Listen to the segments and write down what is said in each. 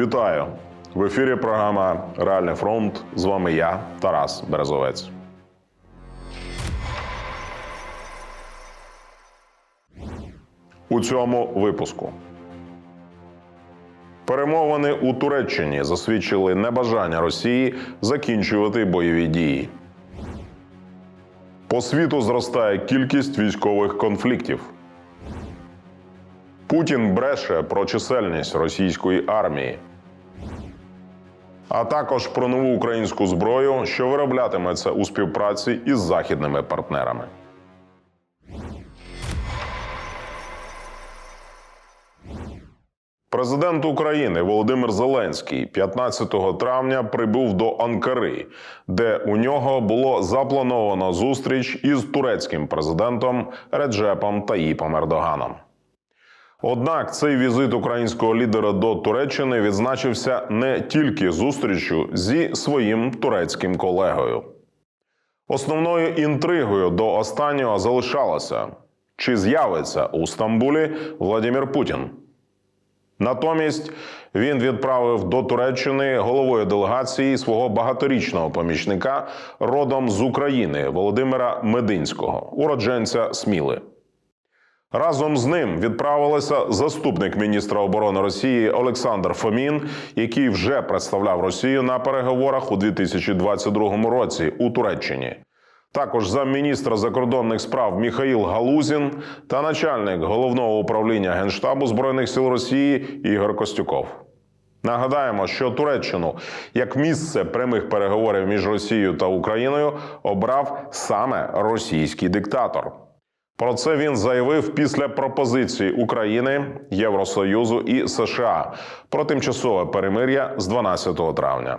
Вітаю! В ефірі програма Реальний фронт. З вами я, Тарас Березовець. У цьому випуску перемовини у Туреччині засвідчили небажання Росії закінчувати бойові дії. По світу зростає кількість військових конфліктів. Путін бреше про чисельність російської армії, а також про нову українську зброю, що вироблятиметься у співпраці із західними партнерами. Президент України Володимир Зеленський 15 травня прибув до Анкари, де у нього було заплановано зустріч із турецьким президентом Реджепом Таїпом Ердоганом. Однак цей візит українського лідера до Туреччини відзначився не тільки зустрічю зі своїм турецьким колегою. Основною інтригою до останнього залишалося, чи з'явиться у Стамбулі Владимир Путін. Натомість він відправив до Туреччини головою делегації свого багаторічного помічника родом з України Володимира Мединського, уродженця Сміли. Разом з ним відправилися заступник міністра оборони Росії Олександр Фомін, який вже представляв Росію на переговорах у 2022 році у Туреччині. Також замміністра закордонних справ Міхаїл Галузін та начальник головного управління Генштабу Збройних сил Росії Ігор Костюков. Нагадаємо, що Туреччину як місце прямих переговорів між Росією та Україною обрав саме російський диктатор. Про це він заявив після пропозиції України, Євросоюзу і США про тимчасове перемир'я з 12 травня.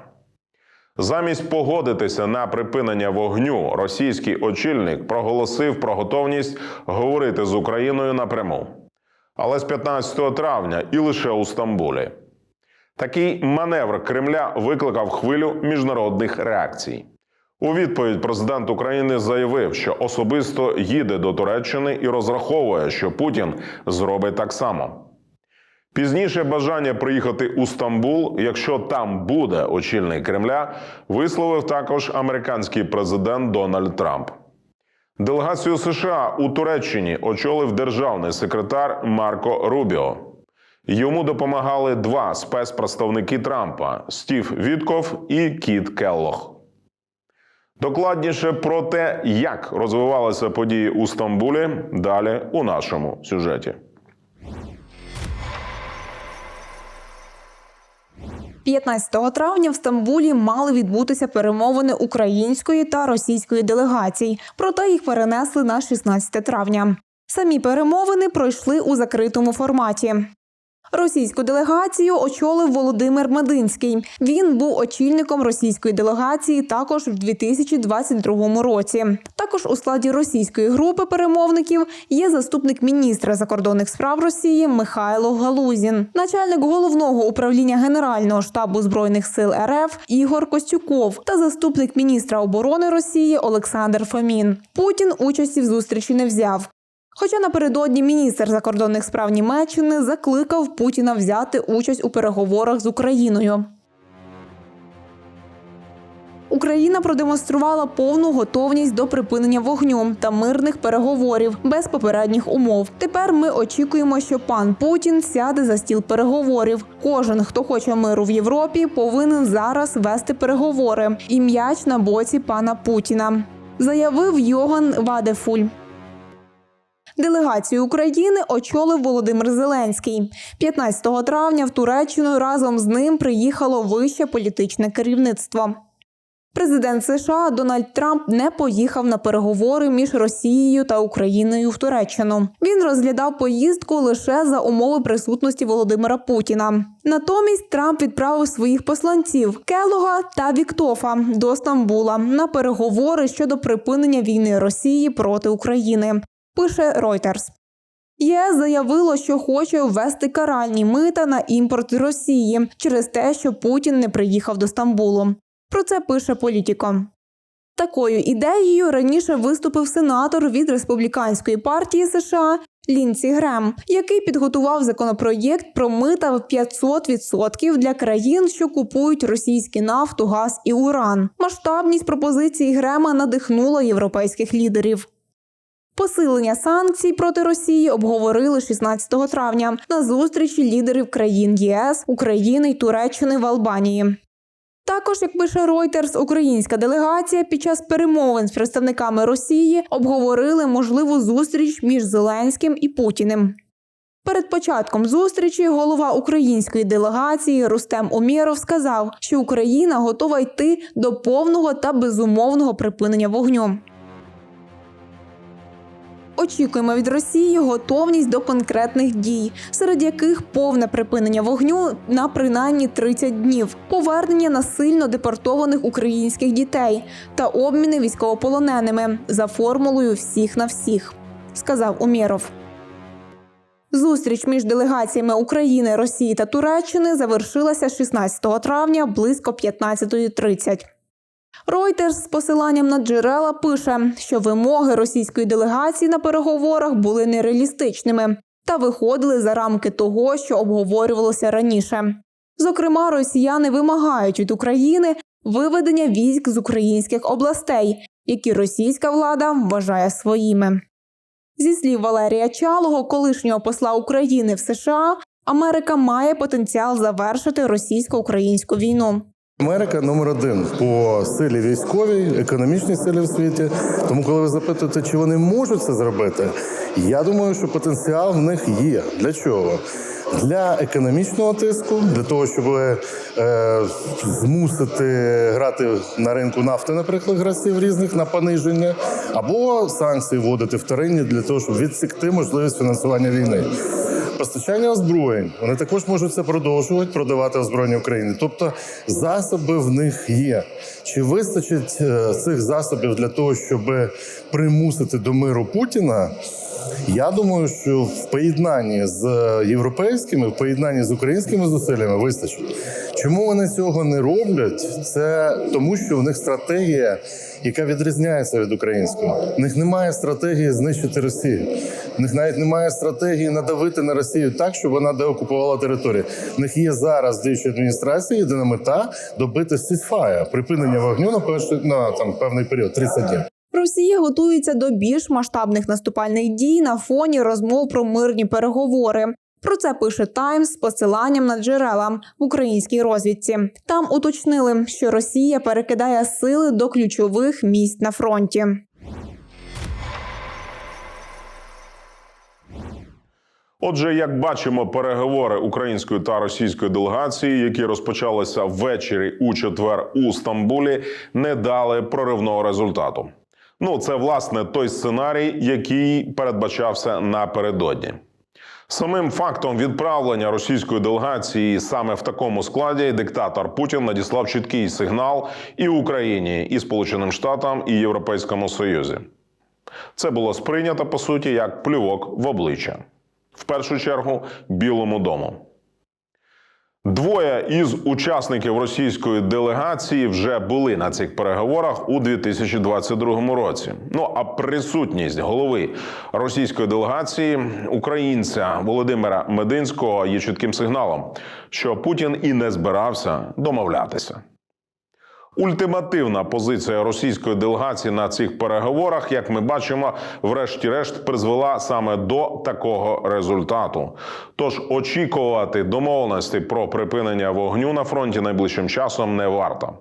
Замість погодитися на припинення вогню, російський очільник проголосив про готовність говорити з Україною напряму. Але з 15 травня і лише у Стамбулі. Такий маневр Кремля викликав хвилю міжнародних реакцій. У відповідь президент України заявив, що особисто їде до Туреччини і розраховує, що Путін зробить так само. Пізніше бажання приїхати у Стамбул, якщо там буде очільник Кремля, висловив також американський президент Дональд Трамп. Делегацію США у Туреччині очолив державний секретар Марко Рубіо. Йому допомагали два спецпредставники Трампа Стів Вітков і Кіт Келлох. Докладніше про те, як розвивалися події у Стамбулі, далі у нашому сюжеті. 15 травня в Стамбулі мали відбутися перемовини української та російської делегацій, проте їх перенесли на 16 травня. Самі перемовини пройшли у закритому форматі. Російську делегацію очолив Володимир Мединський. Він був очільником російської делегації також в 2022 році. Також у складі російської групи перемовників є заступник міністра закордонних справ Росії Михайло Галузін, начальник головного управління Генерального штабу збройних сил РФ Ігор Костюков та заступник міністра оборони Росії Олександр Фомін. Путін участі в зустрічі не взяв. Хоча напередодні міністр закордонних справ Німеччини закликав Путіна взяти участь у переговорах з Україною. Україна продемонструвала повну готовність до припинення вогню та мирних переговорів без попередніх умов. Тепер ми очікуємо, що пан Путін сяде за стіл переговорів. Кожен, хто хоче миру в Європі, повинен зараз вести переговори і м'яч на боці пана Путіна, заявив Йоган Вадефуль. Делегацію України очолив Володимир Зеленський. 15 травня в Туреччину разом з ним приїхало вище політичне керівництво. Президент США Дональд Трамп не поїхав на переговори між Росією та Україною в Туреччину. Він розглядав поїздку лише за умови присутності Володимира Путіна. Натомість Трамп відправив своїх посланців Келога та Віктофа до Стамбула на переговори щодо припинення війни Росії проти України пише Reuters. ЄС заявило, що хоче ввести каральні мита на імпорт з Росії через те, що Путін не приїхав до Стамбулу. Про це пише Політіко. Такою ідеєю раніше виступив сенатор від республіканської партії США Лінсі Грем, який підготував законопроєкт про мита в 500% для країн, що купують російські нафту, газ і уран. Масштабність пропозиції Грема надихнула європейських лідерів. Посилення санкцій проти Росії обговорили 16 травня на зустрічі лідерів країн ЄС, України й Туреччини в Албанії. Також, як пише Reuters, українська делегація під час перемовин з представниками Росії обговорили можливу зустріч між Зеленським і Путіним. Перед початком зустрічі голова української делегації Рустем Умєров сказав, що Україна готова йти до повного та безумовного припинення вогню. Очікуємо від Росії готовність до конкретних дій, серед яких повне припинення вогню на принаймні 30 днів, повернення насильно депортованих українських дітей та обміни військовополоненими за формулою всіх на всіх, сказав Умєров. Зустріч між делегаціями України, Росії та Туреччини завершилася 16 травня близько 15.30. Reuters з посиланням на джерела пише, що вимоги російської делегації на переговорах були нереалістичними та виходили за рамки того, що обговорювалося раніше. Зокрема, росіяни вимагають від України виведення військ з українських областей, які російська влада вважає своїми. Зі слів Валерія Чалого, колишнього посла України в США, Америка має потенціал завершити російсько-українську війну. Америка номер один по силі військовій, економічній силі в світі. Тому, коли ви запитуєте, чи вони можуть це зробити, я думаю, що потенціал в них є. Для чого? Для економічного тиску, для того, щоб е, змусити грати на ринку нафти, наприклад, гравців різних на пониження, або санкції вводити вторинні для того, щоб відсікти можливість фінансування війни. Постачання озброєнь вони також можуть це продовжувати продавати озброєння України. Тобто засоби в них є. Чи вистачить е, цих засобів для того, щоб примусити до миру Путіна? Я думаю, що в поєднанні з європейськими, в поєднанні з українськими зусиллями вистачить. Чому вони цього не роблять? Це тому, що в них стратегія, яка відрізняється від української. В них немає стратегії знищити Росію. В них навіть немає стратегії надавити на Росію так, щоб вона деокупувала територію. В них є зараз в діючій адміністрації єдина мета добити сісфая, припинення вогню на перший на там певний період 30 днів. Росія готується до більш масштабних наступальних дій на фоні розмов про мирні переговори. Про це пише Таймс з посиланням на джерела в українській розвідці. Там уточнили, що Росія перекидає сили до ключових місць на фронті. Отже, як бачимо, переговори української та російської делегації, які розпочалися ввечері у четвер у Стамбулі, не дали проривного результату. Ну, це власне той сценарій, який передбачався напередодні. Самим фактом відправлення російської делегації саме в такому складі диктатор Путін надіслав чіткий сигнал і Україні, і Сполученим Штатам, і Європейському Союзі. Це було сприйнято по суті як плювок в обличчя. В першу чергу Білому дому. Двоє із учасників російської делегації вже були на цих переговорах у 2022 році. Ну а присутність голови російської делегації, українця Володимира Мединського, є чітким сигналом, що Путін і не збирався домовлятися. Ультимативна позиція російської делегації на цих переговорах, як ми бачимо, врешті-решт призвела саме до такого результату. Тож очікувати домовленості про припинення вогню на фронті найближчим часом не варто.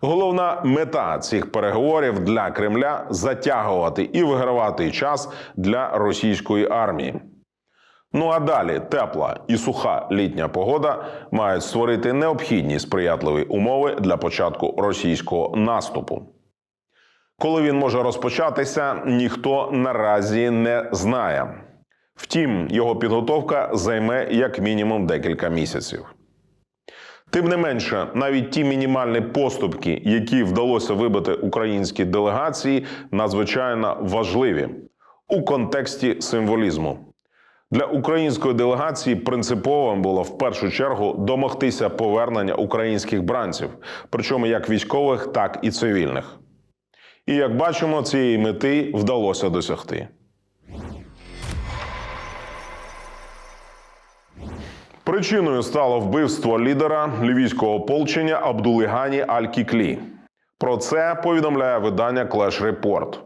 Головна мета цих переговорів для Кремля затягувати і вигравати час для російської армії. Ну а далі тепла і суха літня погода мають створити необхідні сприятливі умови для початку російського наступу. Коли він може розпочатися, ніхто наразі не знає. Втім, його підготовка займе як мінімум декілька місяців. Тим не менше, навіть ті мінімальні поступки, які вдалося вибити українській делегації, надзвичайно важливі у контексті символізму. Для української делегації принциповим було в першу чергу домогтися повернення українських бранців, причому як військових, так і цивільних. І як бачимо, цієї мети вдалося досягти. Причиною стало вбивство лідера лівійського ополчення Абдулигані Аль-Кіклі. Про це повідомляє видання Clash Report.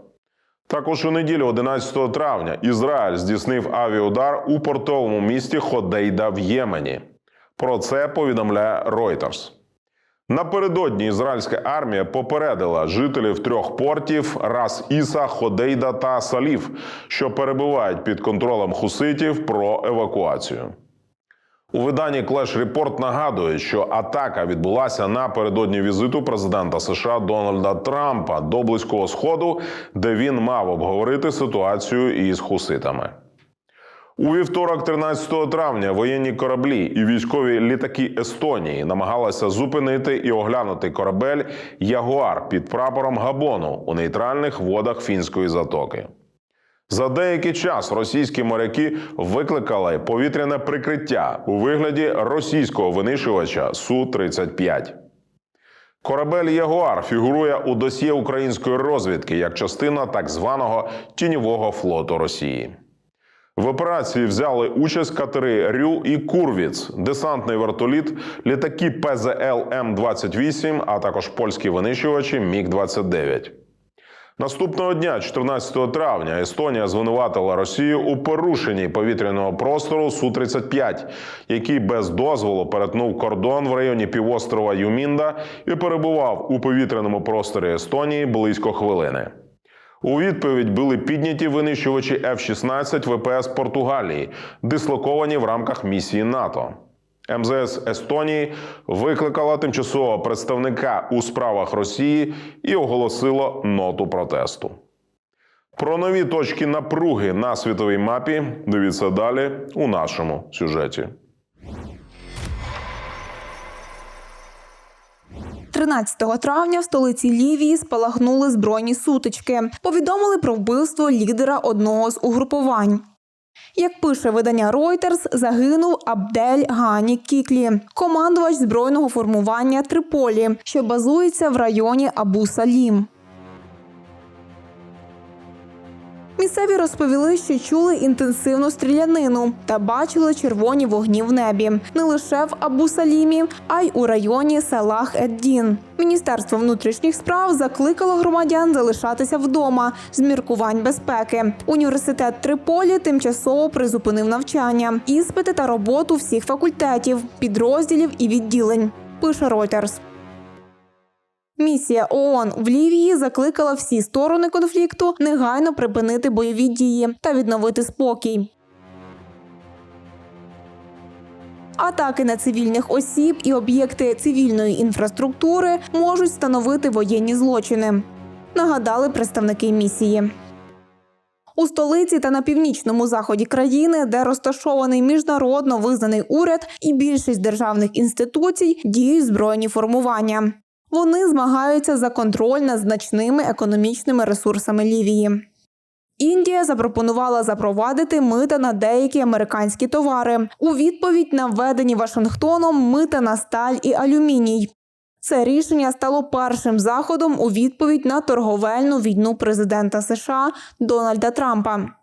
Також у неділю, 11 травня, Ізраїль здійснив авіаудар у портовому місті Ходейда в Ємені. Про це повідомляє Reuters. Напередодні ізраїльська армія попередила жителів трьох портів Рас Іса, Ходейда та Салів, що перебувають під контролем хуситів про евакуацію. У виданні Clash Report нагадує, що атака відбулася напередодні візиту президента США Дональда Трампа до близького сходу, де він мав обговорити ситуацію із хуситами. У вівторок, 13 травня, воєнні кораблі і військові літаки Естонії намагалися зупинити і оглянути корабель Ягуар під прапором Габону у нейтральних водах фінської затоки. За деякий час російські моряки викликали повітряне прикриття у вигляді російського винищувача су 35 Корабель Ягуар фігурує у досьє української розвідки як частина так званого тіньового флоту Росії. В операції взяли участь катери Рю і Курвіц, десантний вертоліт, літаки ПЗЛ М-28, а також польські винищувачі Міг-29. Наступного дня, 14 травня, Естонія звинуватила Росію у порушенні повітряного простору Су-35, який без дозволу перетнув кордон в районі півострова Юмінда і перебував у повітряному просторі Естонії близько хвилини. У відповідь були підняті винищувачі F-16 ВПС Португалії, дислоковані в рамках місії НАТО. МЗС Естонії викликала тимчасового представника у справах Росії і оголосило ноту протесту. Про нові точки напруги на світовій мапі дивіться далі у нашому сюжеті. 13 травня в столиці Лівії спалахнули збройні сутички. Повідомили про вбивство лідера одного з угрупувань. Як пише видання Reuters, загинув Абдель Гані Кіклі, командувач збройного формування Триполі, що базується в районі Абу Салім. Місцеві розповіли, що чули інтенсивну стрілянину та бачили червоні вогні в небі не лише в Абу-Салімі, а й у районі Салах Ед-Дін. Міністерство внутрішніх справ закликало громадян залишатися вдома з міркувань безпеки. Університет Триполі тимчасово призупинив навчання, іспити та роботу всіх факультетів, підрозділів і відділень. Пише Reuters. Місія ООН в Лівії закликала всі сторони конфлікту негайно припинити бойові дії та відновити спокій. Атаки на цивільних осіб і об'єкти цивільної інфраструктури можуть становити воєнні злочини. Нагадали представники місії. У столиці та на північному заході країни, де розташований міжнародно визнаний уряд і більшість державних інституцій, діють збройні формування. Вони змагаються за контроль над значними економічними ресурсами Лівії. Індія запропонувала запровадити мита на деякі американські товари у відповідь на введені Вашингтоном мита на сталь і алюміній. Це рішення стало першим заходом у відповідь на торговельну війну президента США Дональда Трампа.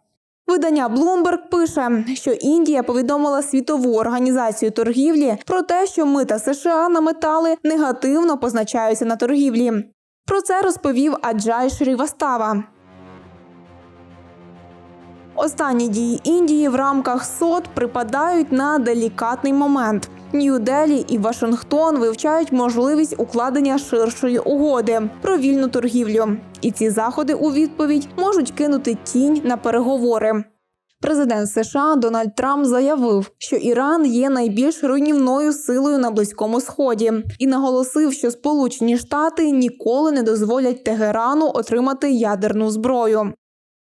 Видання Bloomberg пише, що Індія повідомила світову організацію торгівлі про те, що мита США на метали негативно позначаються на торгівлі. Про це розповів Аджай Шрівастава. Останні дії Індії в рамках СОТ припадають на делікатний момент. Нью-Делі і Вашингтон вивчають можливість укладення ширшої угоди про вільну торгівлю. І ці заходи у відповідь можуть кинути тінь на переговори. Президент США Дональд Трамп заявив, що Іран є найбільш руйнівною силою на близькому сході, і наголосив, що Сполучені Штати ніколи не дозволять Тегерану отримати ядерну зброю.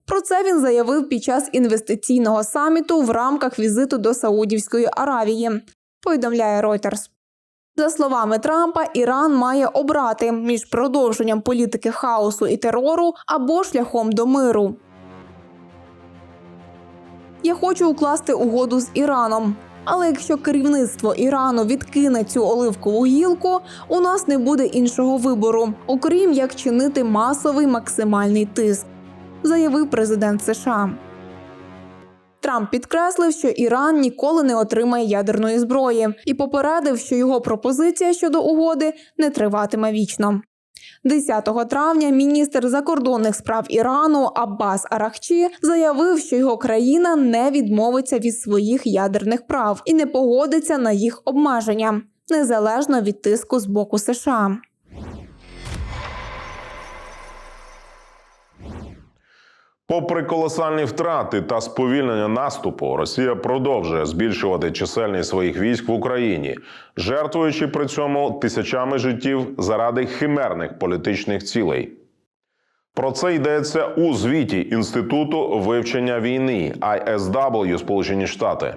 Про це він заявив під час інвестиційного саміту в рамках візиту до Саудівської Аравії. Повідомляє Reuters. За словами Трампа, Іран має обрати між продовженням політики хаосу і терору або шляхом до миру. Я хочу укласти угоду з Іраном. Але якщо керівництво Ірану відкине цю оливкову гілку, у нас не буде іншого вибору, окрім як чинити масовий максимальний тиск, заявив президент США. Трамп підкреслив, що Іран ніколи не отримає ядерної зброї, і попередив, що його пропозиція щодо угоди не триватиме вічно. 10 травня міністр закордонних справ Ірану Аббас Арахчі заявив, що його країна не відмовиться від своїх ядерних прав і не погодиться на їх обмеження, незалежно від тиску з боку США. Попри колосальні втрати та сповільнення наступу, Росія продовжує збільшувати чисельність своїх військ в Україні, жертвуючи при цьому тисячами життів заради химерних політичних цілей. Про це йдеться у звіті Інституту вивчення війни ISW Сполучені Штати.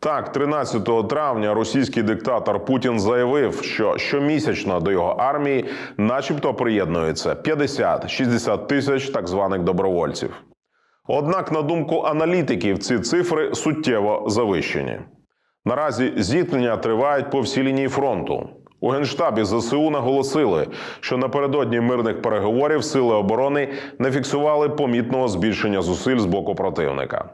Так, 13 травня російський диктатор Путін заявив, що щомісячно до його армії, начебто, приєднується 50-60 тисяч так званих добровольців. Однак, на думку аналітиків, ці цифри суттєво завищені. Наразі зіткнення тривають по всій лінії фронту. У генштабі ЗСУ наголосили, що напередодні мирних переговорів сили оборони не фіксували помітного збільшення зусиль з боку противника.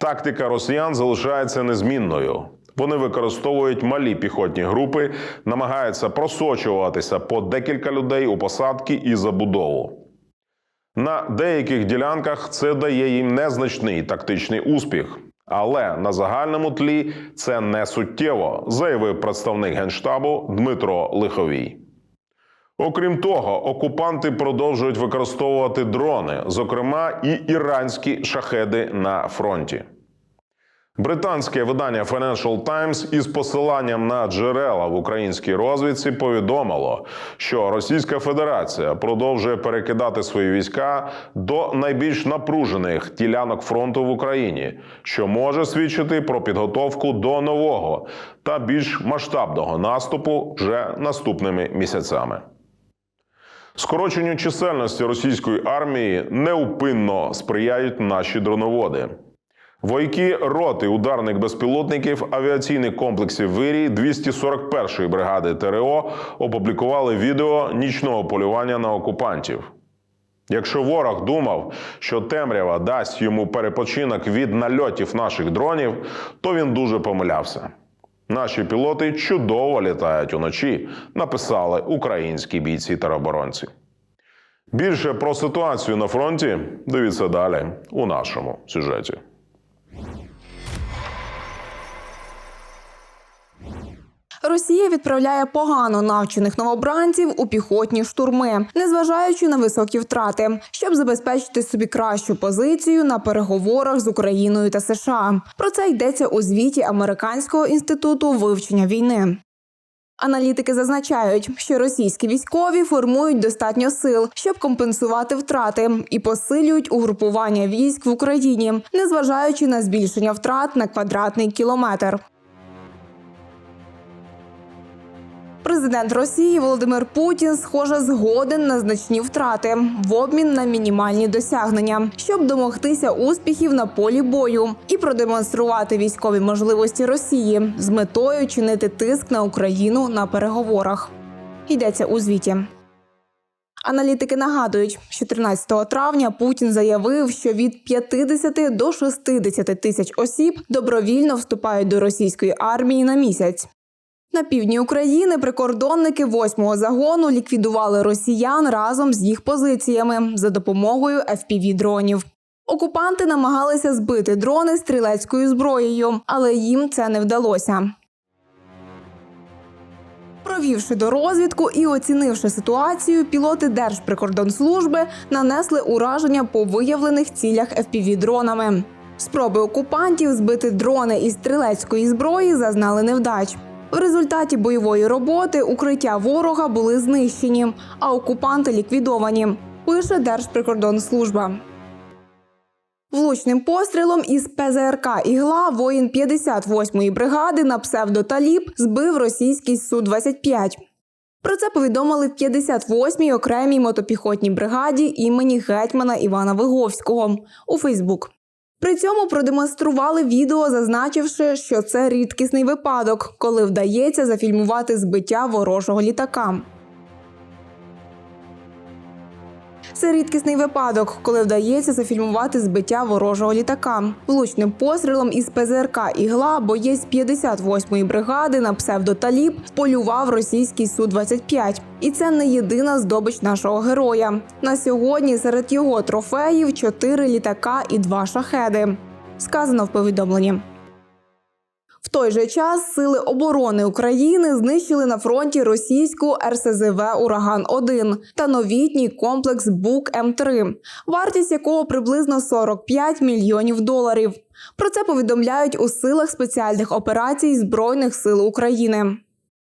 Тактика росіян залишається незмінною. Вони використовують малі піхотні групи, намагаються просочуватися по декілька людей у посадки і забудову. На деяких ділянках це дає їм незначний тактичний успіх, але на загальному тлі це не суттєво, заявив представник генштабу Дмитро Лиховій. Окрім того, окупанти продовжують використовувати дрони, зокрема і іранські шахеди на фронті. Британське видання Financial Times із посиланням на джерела в українській розвідці повідомило, що Російська Федерація продовжує перекидати свої війська до найбільш напружених ділянок фронту в Україні, що може свідчити про підготовку до нового та більш масштабного наступу вже наступними місяцями. Скороченню чисельності російської армії неупинно сприяють наші дроноводи. Вояки роти ударних безпілотників авіаційних комплексів Вирій 241-ї бригади ТРО опублікували відео нічного полювання на окупантів. Якщо ворог думав, що темрява дасть йому перепочинок від нальотів наших дронів, то він дуже помилявся. Наші пілоти чудово літають уночі, написали українські бійці тероборонці. Більше про ситуацію на фронті дивіться далі у нашому сюжеті. Росія відправляє погано навчених новобранців у піхотні штурми, незважаючи на високі втрати, щоб забезпечити собі кращу позицію на переговорах з Україною та США. Про це йдеться у звіті Американського інституту вивчення війни. Аналітики зазначають, що російські військові формують достатньо сил, щоб компенсувати втрати, і посилюють угрупування військ в Україні, незважаючи на збільшення втрат на квадратний кілометр. Президент Росії Володимир Путін, схоже, згоден на значні втрати в обмін на мінімальні досягнення, щоб домогтися успіхів на полі бою і продемонструвати військові можливості Росії з метою чинити тиск на Україну на переговорах. Йдеться у звіті. Аналітики нагадують, що 13 травня Путін заявив, що від 50 до 60 тисяч осіб добровільно вступають до російської армії на місяць. На півдні України прикордонники 8-го загону ліквідували росіян разом з їх позиціями за допомогою fpv дронів. Окупанти намагалися збити дрони стрілецькою зброєю, але їм це не вдалося. Провівши до розвідку і оцінивши ситуацію, пілоти Держприкордонслужби нанесли ураження по виявлених цілях fpv дронами. Спроби окупантів збити дрони із стрілецької зброї зазнали невдач. В результаті бойової роботи укриття ворога були знищені, а окупанти ліквідовані. Пише Держприкордонслужба. Влучним пострілом із ПЗРК «Ігла» воїн 58-ї бригади на псевдоталіб збив російський Су-25. Про це повідомили в 58-й окремій мотопіхотній бригаді імені гетьмана Івана Виговського у Фейсбук. При цьому продемонстрували відео, зазначивши, що це рідкісний випадок, коли вдається зафільмувати збиття ворожого літака. Це рідкісний випадок, коли вдається зафільмувати збиття ворожого літака. Влучним пострілом із ПЗРК «Ігла» боєць 58-ї бригади на псевдоталіб полював російський Су-25. І це не єдина здобич нашого героя. На сьогодні серед його трофеїв чотири літака і два шахеди. Сказано в повідомленні. В той же час сили оборони України знищили на фронті російську РСЗВ Ураган 1 та новітній комплекс Бук М3, вартість якого приблизно 45 мільйонів доларів. Про це повідомляють у силах спеціальних операцій Збройних сил України.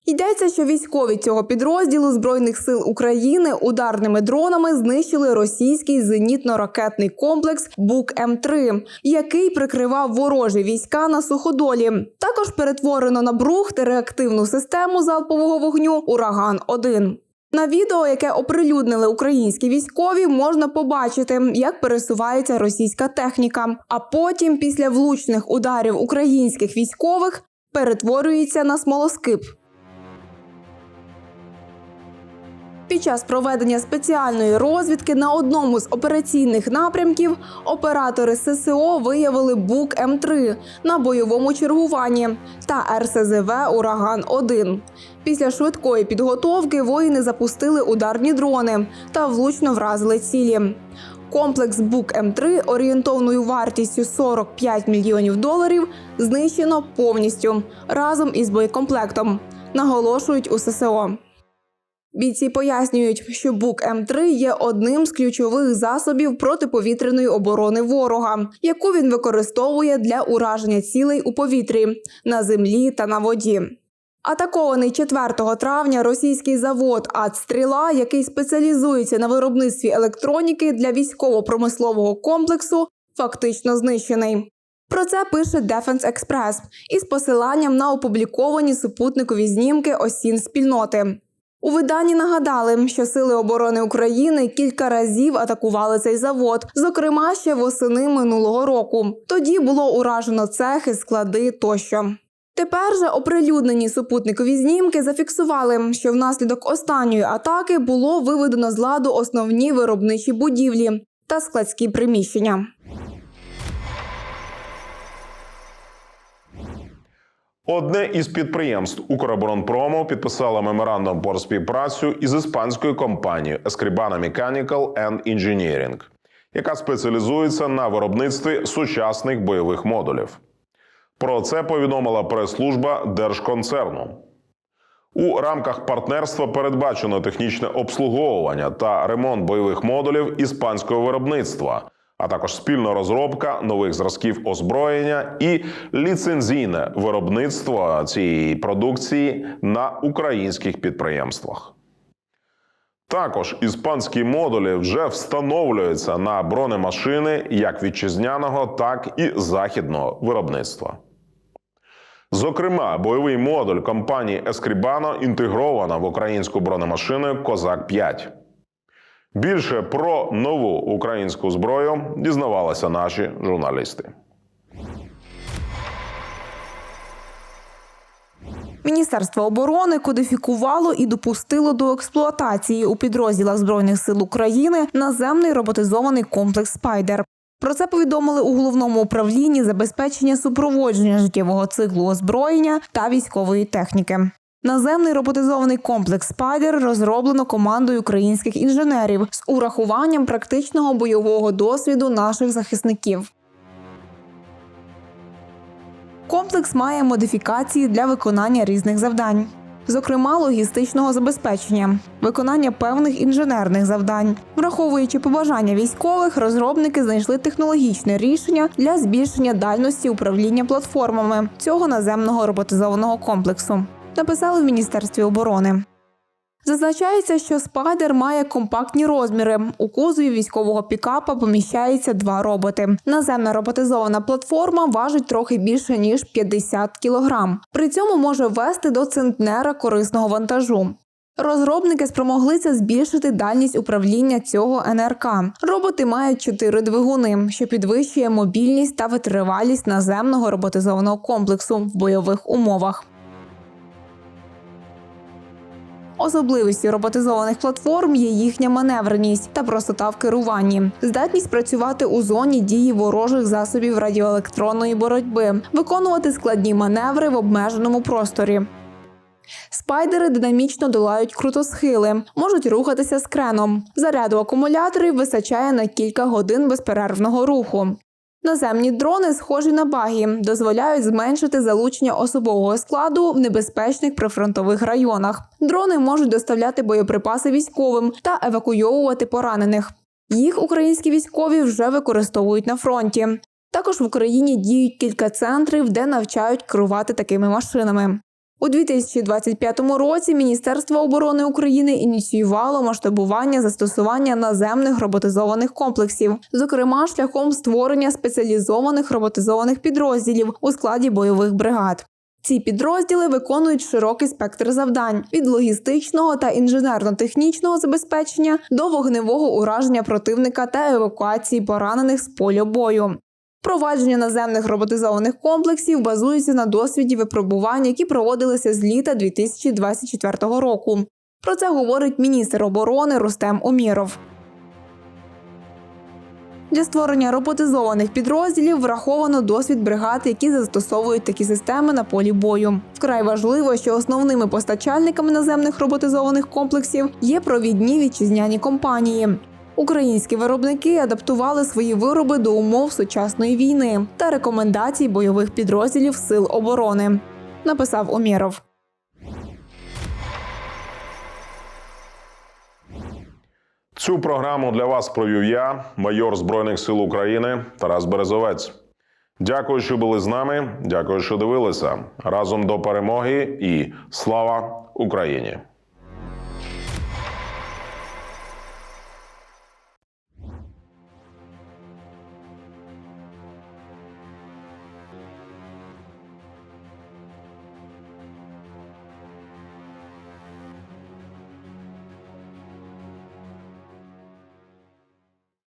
Йдеться, що військові цього підрозділу збройних сил України ударними дронами знищили російський зенітно-ракетний комплекс Бук М3, який прикривав ворожі війська на суходолі. Також перетворено на брухт реактивну систему залпового вогню Ураган 1 на відео, яке оприлюднили українські військові, можна побачити, як пересувається російська техніка. А потім, після влучних ударів українських військових, перетворюється на смолоскип. Під час проведення спеціальної розвідки на одному з операційних напрямків оператори ССО виявили Бук М3 на бойовому чергуванні та РСЗВ Ураган 1 Після швидкої підготовки воїни запустили ударні дрони та влучно вразили цілі. Комплекс Бук М3 орієнтовною вартістю 45 мільйонів доларів знищено повністю разом із боєкомплектом. Наголошують у ССО. Бійці пояснюють, що Бук М3 є одним з ключових засобів протиповітряної оборони ворога, яку він використовує для ураження цілей у повітрі, на землі та на воді. Атакований 4 травня російський завод «Ацстріла», який спеціалізується на виробництві електроніки для військово-промислового комплексу, фактично знищений. Про це пише Defense Express із посиланням на опубліковані супутникові знімки осін спільноти. У виданні нагадали, що сили оборони України кілька разів атакували цей завод, зокрема ще восени минулого року. Тоді було уражено цехи, склади тощо. Тепер же оприлюднені супутникові знімки зафіксували, що внаслідок останньої атаки було виведено з ладу основні виробничі будівлі та складські приміщення. Одне із підприємств Укроборонпрому підписало меморандум про співпрацю із іспанською компанією Escribano Mechanical and Engineering, яка спеціалізується на виробництві сучасних бойових модулів. Про це повідомила прес-служба держконцерну. У рамках партнерства передбачено технічне обслуговування та ремонт бойових модулів іспанського виробництва, а також спільна розробка нових зразків озброєння і ліцензійне виробництво цієї продукції на українських підприємствах. Також іспанські модулі вже встановлюються на бронемашини як вітчизняного, так і західного виробництва. Зокрема, бойовий модуль компанії Escribano інтегровано в українську бронемашину Козак 5 Більше про нову українську зброю дізнавалися наші журналісти. Міністерство оборони кодифікувало і допустило до експлуатації у підрозділах збройних сил України наземний роботизований комплекс Спайдер. Про це повідомили у головному управлінні забезпечення супроводження життєвого циклу озброєння та військової техніки. Наземний роботизований комплекс Спайдер розроблено командою українських інженерів з урахуванням практичного бойового досвіду наших захисників. Комплекс має модифікації для виконання різних завдань, зокрема логістичного забезпечення, виконання певних інженерних завдань. Враховуючи побажання військових, розробники знайшли технологічне рішення для збільшення дальності управління платформами цього наземного роботизованого комплексу. Написали в Міністерстві оборони. Зазначається, що спайдер має компактні розміри. У кузові військового пікапа поміщається два роботи. Наземна роботизована платформа важить трохи більше ніж 50 кілограм. При цьому може вести до центнера корисного вантажу. Розробники спромоглися збільшити дальність управління цього НРК. Роботи мають чотири двигуни, що підвищує мобільність та витривалість наземного роботизованого комплексу в бойових умовах. Особливістю роботизованих платформ є їхня маневреність та простота в керуванні, здатність працювати у зоні дії ворожих засобів радіоелектронної боротьби, виконувати складні маневри в обмеженому просторі. Спайдери динамічно долають крутосхили, можуть рухатися з креном. Заряду акумуляторів вистачає на кілька годин безперервного руху. Наземні дрони, схожі на багі, дозволяють зменшити залучення особового складу в небезпечних прифронтових районах. Дрони можуть доставляти боєприпаси військовим та евакуйовувати поранених. Їх українські військові вже використовують на фронті. Також в Україні діють кілька центрів, де навчають керувати такими машинами. У 2025 році Міністерство оборони України ініціювало масштабування застосування наземних роботизованих комплексів, зокрема шляхом створення спеціалізованих роботизованих підрозділів у складі бойових бригад. Ці підрозділи виконують широкий спектр завдань від логістичного та інженерно-технічного забезпечення до вогневого ураження противника та евакуації поранених з поля бою. Провадження наземних роботизованих комплексів базується на досвіді випробувань, які проводилися з літа 2024 року. Про це говорить міністр оборони Рустем Оміров. Для створення роботизованих підрозділів враховано досвід бригад, які застосовують такі системи на полі бою. Вкрай важливо, що основними постачальниками наземних роботизованих комплексів є провідні вітчизняні компанії. Українські виробники адаптували свої вироби до умов сучасної війни та рекомендацій бойових підрозділів сил оборони. Написав Омєров. Цю програму для вас провів я, майор Збройних сил України Тарас Березовець. Дякую, що були з нами. Дякую, що дивилися. Разом до перемоги і слава Україні!